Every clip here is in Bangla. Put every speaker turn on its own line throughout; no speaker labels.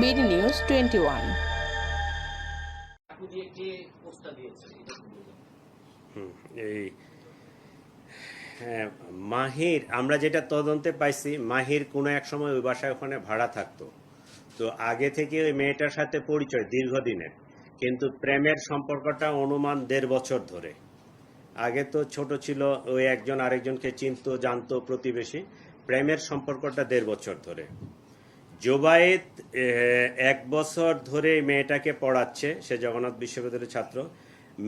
BD news twenty one.
এই হ্যাঁ মাহির আমরা যেটা তদন্তে পাইছি মাহির কোনো এক সময় ওই বাসায় ওখানে ভাড়া থাকতো। তো আগে থেকে ওই মেয়েটার সাথে পরিচয় দীর্ঘদিনের কিন্তু প্রেমের সম্পর্কটা অনুমান দেড় বছর ধরে। আগে তো ছোট ছিল ওই একজন আরেকজনকে চিনত জানতো প্রতিবেশী প্রেমের সম্পর্কটা দেড় বছর ধরে। জোবায়েত এক বছর ধরে মেয়েটাকে পড়াচ্ছে, সে জগন্নাথ বিশ্ববিদ্যালয়ের ছাত্র।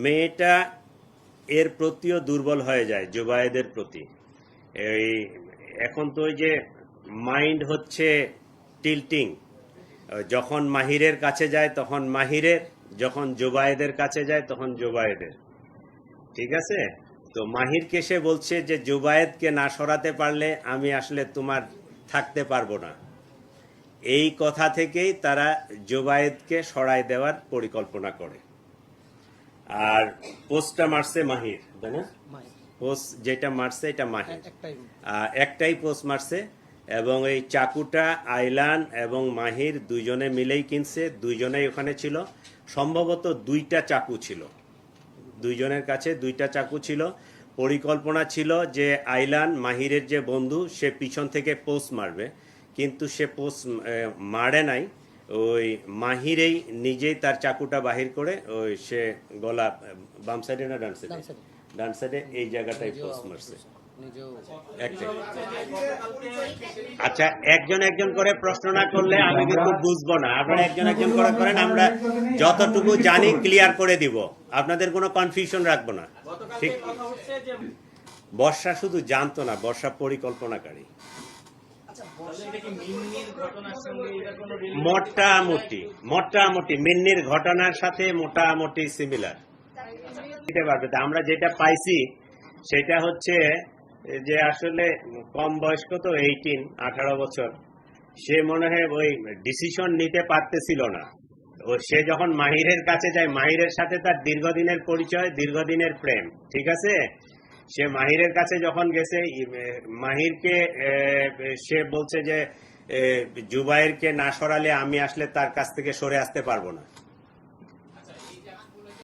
মেয়েটা এর প্রতিও দুর্বল হয়ে যায় জোবায়েদের প্রতি। এই, এখন তো ওই যে মাইন্ড হচ্ছে টিল্টিং। যখন মাহিরের কাছে যায়, তখন মাহিরের, যখন জোবায়েদের কাছে যায়, তখন জোবায়েদের ঠিক আছে? তো মাহিরকে সে বলছে যে জোবায়েদকে না সরাতে পারলে আমি আসলে তোমার থাকতে পারব না। এই কথা থেকেই তারা জোবায়েদকে সরাই দেওয়ার পরিকল্পনা করে। আর পোস্টটা মারছে মাহির তাই না? পোস্ট যেটা মারছে এটা মাহির। আহ, একটাই পোস্ট। মারছে এবং এই চাকুটা আইলান এবং মাহির দুইজনে মিলেই কিনছে দুইজনেই ওখানে ছিল। সম্ভবত দুইটা চাকু ছিল। দুইজনের কাছে দুইটা চাকু ছিল। পরিকল্পনা ছিল যে আইলান মাহিরের যে বন্ধু সে পিছন থেকে পোস্ট মারবে। কিন্তু সে পোস্ট মারে নাই। ওই মাহিরেই নিজেই তার চাকুটা বাহির করে ওই সে গলা বাম সাইডে না ডান সাইডে ডান সাইডে এই জায়গাটাই পোস্ট মারছে। আচ্ছা একজন একজন করে প্রশ্ন না করলে আমি কিন্তু বুঝব না। আপনারা একজন একজন করে করেন আমরা যতটুকু জানি ক্লিয়ার করে দিব। আপনাদের কোনো কনফিউশন রাখব না। ঠিক?
কথা হচ্ছে যে
বর্ষা শুধু জানতো না বর্ষা পরিকল্পনাকারী। মোটামুটি মোটামুটি, মিন্নির ঘটনার সাথে মোটামুটি সিমিলার দিতে পারবে আমরা যেটা পাইছি, সেটা হচ্ছে যে আসলে কম বয়স্ক তো এইটিন আঠারো বছর। সে মনে হয় ওই ডিসিশন নিতে পারতেছিল না। ও সে যখন মাহিরের কাছে যায়, মাহিরের সাথে তার দীর্ঘদিনের পরিচয়, দীর্ঘদিনের প্রেম, ঠিক আছে? সে মাহিরের কাছে যখন গেছে মাহিরকে সে বলছে যে জুবাইরকে না সরালে আমি আসলে তার কাছ থেকে সরে আসতে পারব না।